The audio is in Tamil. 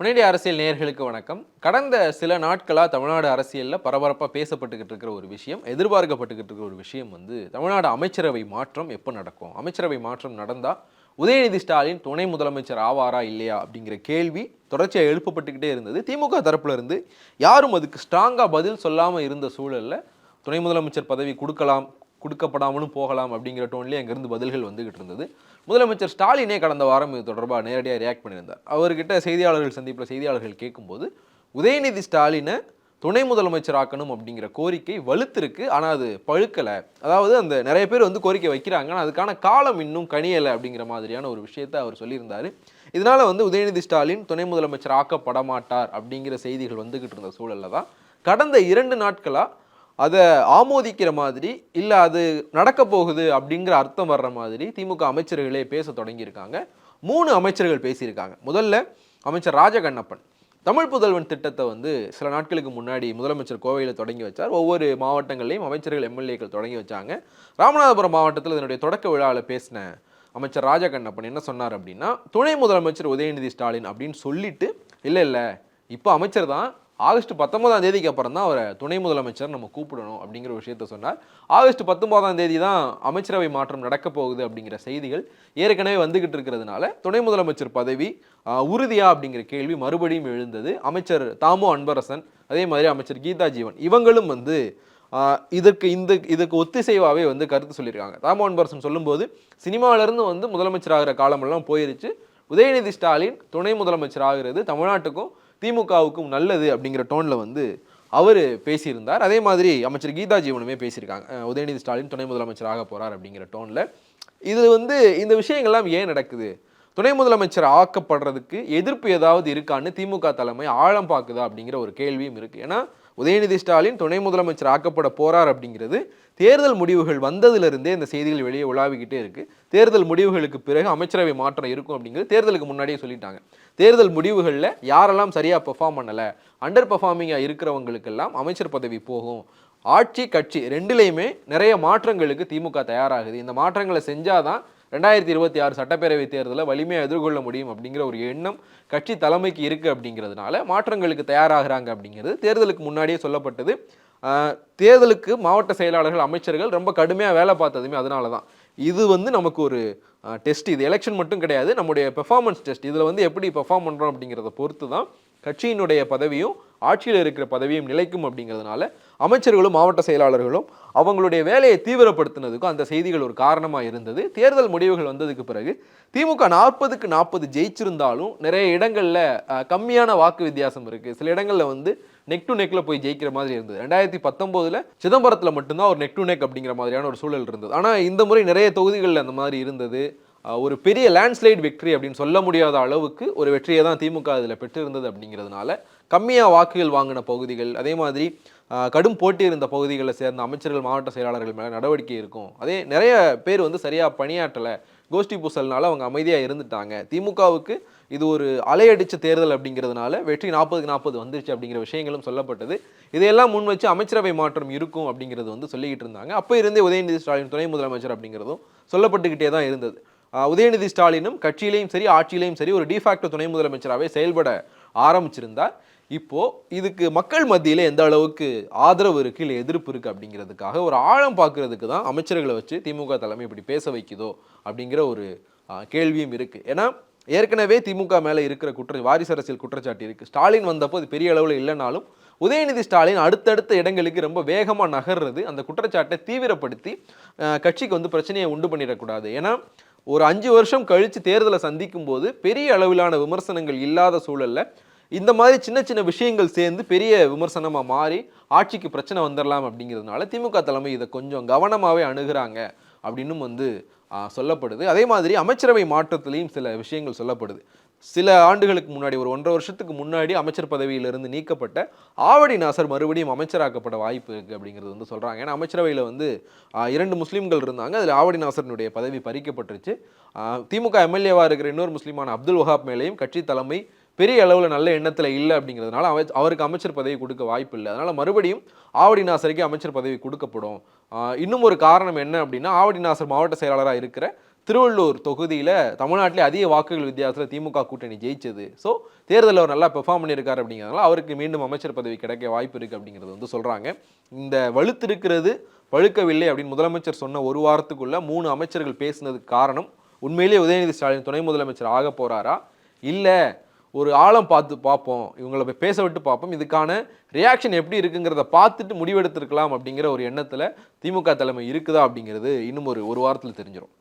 முன்னாடி அரசியல் நேர்களுக்கு வணக்கம். கடந்த சில நாட்களாக தமிழ்நாடு அரசியலில் பரபரப்பாக பேசப்பட்டுக்கிட்டு இருக்கிற ஒரு விஷயம் எதிர்பார்க்கப்பட்டுக்கிட்டு இருக்கிற ஒரு விஷயம் வந்து தமிழ்நாடு அமைச்சரவை மாற்றம் எப்போ நடக்கும்? அமைச்சரவை மாற்றம் நடந்தால் உதயநிதி ஸ்டாலின் துணை முதலமைச்சர் ஆவாரா இல்லையா அப்படிங்கிற கேள்வி தொடர்ச்சியாக எழுப்பப்பட்டுக்கிட்டே இருந்தது. திமுக தரப்புலேருந்து யாரும் அதுக்கு ஸ்ட்ராங்காக பதில் சொல்லாமல் இருந்த சூழலில் துணை முதலமைச்சர் பதவி கொடுக்கலாம் கொடுக்கப்படாமலும் போகலாம் அப்படிங்கிற டோன்லேயே அங்கேருந்து பதில்கள் வந்துகிட்டு இருந்தது. முதலமைச்சர் ஸ்டாலினே கடந்த வாரம் இது தொடர்பாக நேரடியாக ரியாக்ட் பண்ணியிருந்தார். அவர்கிட்ட செய்தியாளர்கள் சந்திப்பில் செய்தியாளர்கள் கேட்கும்போது உதயநிதி ஸ்டாலினை துணை முதலமைச்சர் ஆக்கணும் அப்படிங்கிற கோரிக்கை வலுத்திருக்கு. ஆனால் அது பழுக்கலை. அதாவது அந்த நிறைய பேர் வந்து கோரிக்கை வைக்கிறாங்க. ஆனால் அதுக்கான காலம் இன்னும் கனியலை அப்படிங்கிற மாதிரியான ஒரு விஷயத்தை அவர் சொல்லியிருந்தார். இதனால் வந்து உதயநிதி ஸ்டாலின் துணை முதலமைச்சர் ஆக்கப்பட மாட்டார் அப்படிங்கிற செய்திகள் வந்துக்கிட்டு இருந்த சூழலில் தான் கடந்த இரண்டு நாட்களாக அதை ஆமோதிக்கிற மாதிரி இல்லை அது நடக்க போகுது அப்படிங்கிற அர்த்தம் வர்ற மாதிரி திமுக அமைச்சர்களே பேச தொடங்கியிருக்காங்க. மூணு அமைச்சர்கள் பேசியிருக்காங்க. முதல்ல அமைச்சர் ராஜகண்ணப்பன். தமிழ் புதல்வன் திட்டத்தை வந்து சில நாட்களுக்கு முன்னாடி முதலமைச்சர் கோவையில் தொடங்கி வச்சார். ஒவ்வொரு மாவட்டங்களையும் அமைச்சர்கள் எம்எல்ஏக்கள் தொடங்கி வச்சாங்க. ராமநாதபுரம் மாவட்டத்தில் இதனுடைய தொடக்க விழாவில் பேசின அமைச்சர் ராஜகண்ணப்பன் என்ன சொன்னார் அப்படின்னா துணை முதலமைச்சர் உதயநிதி ஸ்டாலின் அப்படின்னு சொல்லிட்டு இல்லை இல்லை இப்போ அமைச்சர் தான் ஆகஸ்ட் பத்தொன்பதாம் தேதிக்கு அப்புறம் தான் அவரை துணை முதலமைச்சர் நம்ம கூப்பிடணும் அப்படிங்கிற ஒரு விஷயத்த சொன்னார். ஆகஸ்ட் பத்தொன்பதாம் தேதி தான் அமைச்சரவை மாற்றம் நடக்க போகுது அப்படிங்கிற செய்திகள் ஏற்கனவே வந்துகிட்டு இருக்கிறதுனால துணை முதலமைச்சர் பதவி உறுதியா அப்படிங்கிற கேள்வி மறுபடியும் எழுந்தது. அமைச்சர் தாமோ அன்பரசன் அதே மாதிரி அமைச்சர் கீதா ஜீவன் இவங்களும் வந்து இதற்கு இந்த இதுக்கு ஒத்திசைவாகவே வந்து கருத்து சொல்லியிருக்காங்க. தாமோ அன்பரசன் சொல்லும்போது சினிமாவிலேருந்து வந்து முதலமைச்சர் ஆகிற காலமெல்லாம் போயிருச்சு. உதயநிதி ஸ்டாலின் துணை முதலமைச்சர் ஆகிறது தமிழ்நாட்டுக்கும் திமுகவுக்கும் நல்லது அப்படிங்கிற டோனில் வந்து அவர் பேசியிருந்தார். அதே மாதிரி அமைச்சர் கீதா ஜீவனுமே பேசியிருக்காங்க. உதயநிதி ஸ்டாலின் துணை முதலமைச்சர் ஆக போகிறார் அப்படிங்கிற டோனில் இது வந்து இந்த விஷயங்கள்லாம் ஏன் நடக்குது? துணை முதலமைச்சர் ஆக்கப்படுறதுக்கு எதிர்ப்பு ஏதாவது இருக்கான்னு திமுக தலைமை ஆழம் பார்க்குதா அப்படிங்கிற ஒரு கேள்வியும் இருக்குது ஏன்னா உதயநிதி ஸ்டாலின் துணை முதலமைச்சர் ஆக்கப்பட போறார் அப்படிங்கிறது தேர்தல் முடிவுகள் வந்ததிலிருந்தே இந்த செய்திகள் வெளியே உலாவிக்கிட்டே இருக்குது தேர்தல் முடிவுகளுக்கு பிறகு அமைச்சரவை மாற்றம் இருக்கும் அப்படிங்கிறது தேர்தலுக்கு முன்னாடியே சொல்லிட்டாங்க. தேர்தல் முடிவுகளில் யாரெல்லாம் சரியாக பெர்ஃபார்ம் பண்ணலை அண்டர் பெர்ஃபார்மிங்காக இருக்கிறவங்களுக்கெல்லாம் அமைச்சர் பதவி போகும். ஆட்சி கட்சி ரெண்டுலேயுமே நிறைய மாற்றங்களுக்கு திமுக தயாராகுது. இந்த மாற்றங்களை செஞ்சாதான் ரெண்டாயிரத்தி இருபத்தி ஆறு சட்டப்பேரவை தேர்தலை வலிமையாக எதிர்கொள்ள முடியும் அப்படிங்கிற ஒரு எண்ணம் கட்சி தலைமைக்கு இருக்குது அப்படிங்கிறதுனால மாற்றங்களுக்கு தயாராகிறாங்க அப்படிங்கிறது தேர்தலுக்கு முன்னாடியே சொல்லப்பட்டது. தேர்தலுக்கு மாவட்ட செயலாளர்கள் அமைச்சர்கள் ரொம்ப கடுமையாக வேலை பார்த்ததுமே அதனால தான் இது வந்து நமக்கு ஒரு டெஸ்ட் இது எலெக்ஷன் மட்டும் கிடையாது நம்முடைய பெர்ஃபார்மன்ஸ் டெஸ்ட் இதில் வந்து எப்படி பெர்ஃபார்ம் பண்ணுறோம் அப்படிங்கிறத பொறுத்து தான் கட்சியினுடைய பதவியும் ஆட்சியில் இருக்கிற பதவியும் நிலைக்கும் அப்படிங்கிறதுனால அமைச்சர்களும் மாவட்ட செயலாளர்களும் அவங்களுடைய வேலையை தீவிரப்படுத்தினதுக்கும் அந்த செய்திகள் ஒரு காரணமாக இருந்தது. தேர்தல் முடிவுகள் வந்ததுக்கு பிறகு திமுக நாற்பதுக்கு நாற்பது ஜெயிச்சிருந்தாலும் நிறைய இடங்களில் கம்மியான வாக்கு வித்தியாசம் இருக்குது சில இடங்களில் வந்து நெக் டு நெக்கில் போய் ஜெயிக்கிற மாதிரி இருந்தது. ரெண்டாயிரத்தி பத்தொம்போதில் சிதம்பரத்தில் மட்டும்தான் ஒரு நெக் டு நெக் அப்படிங்கிற மாதிரியான ஒரு சூழல் இருந்தது. ஆனால் இந்த முறை நிறைய தொகுதிகளில் அந்த மாதிரி இருந்தது. ஒரு பெரிய லேண்ட்ஸ்லைட் வெற்றி அப்படின்னு சொல்ல முடியாத அளவுக்கு ஒரு வெற்றியை தான் திமுக அதில் பெற்றிருந்தது அப்படிங்கிறதுனால கம்மியாக வாக்குகள் வாங்கின பகுதிகள் அதே மாதிரி கடும் போட்டி இருந்த பகுதிகளை சேர்ந்த அமைச்சர்கள் மாவட்ட செயலாளர்கள் மேலே நடவடிக்கை இருக்கும். அதே நிறைய பேர் வந்து சரியாக பணியாற்றலை. கோஷ்டி பூசல்னால அவங்க அமைதியாக இருந்துட்டாங்க. திமுகவுக்கு இது ஒரு அலையடிச்ச தேர்தல் அப்படிங்கிறதுனால வெற்றி நாற்பதுக்கு நாற்பது வந்துருச்சு அப்படிங்கிற விஷயங்களும் சொல்லப்பட்டது. இதையெல்லாம் முன் வச்சு அமைச்சரவை மாற்றம் இருக்கும் அப்படிங்கிறது வந்து சொல்லிக்கிட்டு இருந்தாங்க. அப்போ இருந்தே உதயநிதி ஸ்டாலின் துணை முதலமைச்சர் அப்படிங்கிறதும் சொல்லப்பட்டுக்கிட்டே தான் இருந்தது. உதயநிதி ஸ்டாலினும் கட்சியிலையும் சரி ஆட்சியிலையும் சரி ஒரு டிஃபேக்டோ துணை முதலமைச்சராகவே செயல்பட ஆரம்பிச்சிருந்தார். இப்போது இதுக்கு மக்கள் மத்தியில் எந்த அளவுக்கு ஆதரவு இருக்குது இல்லை எதிர்ப்பு இருக்குது அப்படிங்கிறதுக்காக ஒரு ஆழம் பார்க்குறதுக்கு தான் அமைச்சர்களை வச்சு திமுக தலைமை இப்படி பேச வைக்குதோ அப்படிங்கிற ஒரு கேள்வியும் இருக்குது ஏன்னா ஏற்கனவே திமுக மேலே இருக்கிற குற்ற வாரிசு அரசியல் குற்றச்சாட்டு இருக்குது ஸ்டாலின் வந்தப்போ அது பெரிய அளவில் இல்லைனாலும் உதயநிதி ஸ்டாலின் அடுத்தடுத்த இடங்களுக்கு ரொம்ப வேகமாக நகர்றது அந்த குற்றச்சாட்டை தீவிரப்படுத்தி கட்சிக்கு வந்து பிரச்சனையை உண்டு பண்ணிடக்கூடாது. ஏன்னா ஒரு அஞ்சு வருஷம் கழித்து தேர்தலை சந்திக்கும் போது பெரிய அளவிலான விமர்சனங்கள் இல்லாத சூழல்ல இந்த மாதிரி சின்ன சின்ன விஷயங்கள் சேர்ந்து பெரிய விமர்சனமாக மாறி ஆட்சிக்கு பிரச்சனை வந்துடலாம் அப்படிங்கிறதுனால திமுக தலைமை இதை கொஞ்சம் கவனமாகவே அணுகிறாங்க அப்படின்னும் வந்து சொல்லப்படுது. அதே மாதிரி அமைச்சரவை மாற்றத்திலையும் சில விஷயங்கள் சொல்லப்படுது. சில ஆண்டுகளுக்கு முன்னாடி ஒரு ஒன்றரை வருஷத்துக்கு முன்னாடி அமைச்சர் பதவியிலிருந்து நீக்கப்பட்ட ஆவடி நாசர் மறுபடியும் அமைச்சராக்கப்பட வாய்ப்பு இருக்குது அப்படிங்கிறது வந்து சொல்கிறாங்க ஏன்னா அமைச்சரவையில் வந்து இரண்டு முஸ்லீம்கள் இருந்தாங்க. அதில் ஆவடி நாசரனுடைய பதவி பறிக்கப்பட்டுருச்சு. திமுக எம்எல்ஏவாக இருக்கிற இன்னொரு முஸ்லீமான அப்துல் வஹாப் மேலேயும் கட்சி தலைமை பெரிய அளவில் நல்ல எண்ணத்தில் இல்லை அப்படிங்கிறதுனால அவ அவருக்கு அமைச்சர் பதவி கொடுக்க வாய்ப்பு இல்லை. அதனால் மறுபடியும் ஆவடி நாசருக்கு அமைச்சர் பதவி கொடுக்கப்படும். இன்னும் ஒரு காரணம் என்ன அப்படின்னா ஆவடி நாசர் மாவட்ட செயலாளராக இருக்கிற திருவள்ளூர் தொகுதியில் தமிழ்நாட்டிலே அதிக வாக்குகள் வித்தியாசத்தில் திமுக கூட்டணி ஜெயிச்சது. ஸோ தேர்தலில் அவர் நல்லா பெர்ஃபார்ம் பண்ணியிருக்காரு அப்படிங்கிறதுனால அவருக்கு மீண்டும் அமைச்சர் பதவி கிடைக்க வாய்ப்பு இருக்குது அப்படிங்கிறது வந்து சொல்கிறாங்க இந்த வலுத்திருக்கிறது வழுக்கவில்லை அப்படின்னு முதலமைச்சர் சொன்ன ஒரு வாரத்துக்குள்ளே மூணு அமைச்சர்கள் பேசினதுக்கு காரணம் உண்மையிலேயே உதயநிதி ஸ்டாலின் துணை முதலமைச்சர் ஆக போகிறாரா இல்லை ஒரு ஆழம் பார்த்து பார்ப்போம் இவங்களை போய் பேச விட்டு பார்ப்போம் இதுக்கான ரியாக்ஷன் எப்படி இருக்குங்கிறத பார்த்துட்டு முடிவெடுத்திருக்கலாம் அப்படிங்கிற ஒரு எண்ணத்தில் திமுக தலைமை இருக்குதா அப்படிங்கிறது இன்னும் ஒரு ஒரு வாரத்தில் தெரிஞ்சிடும்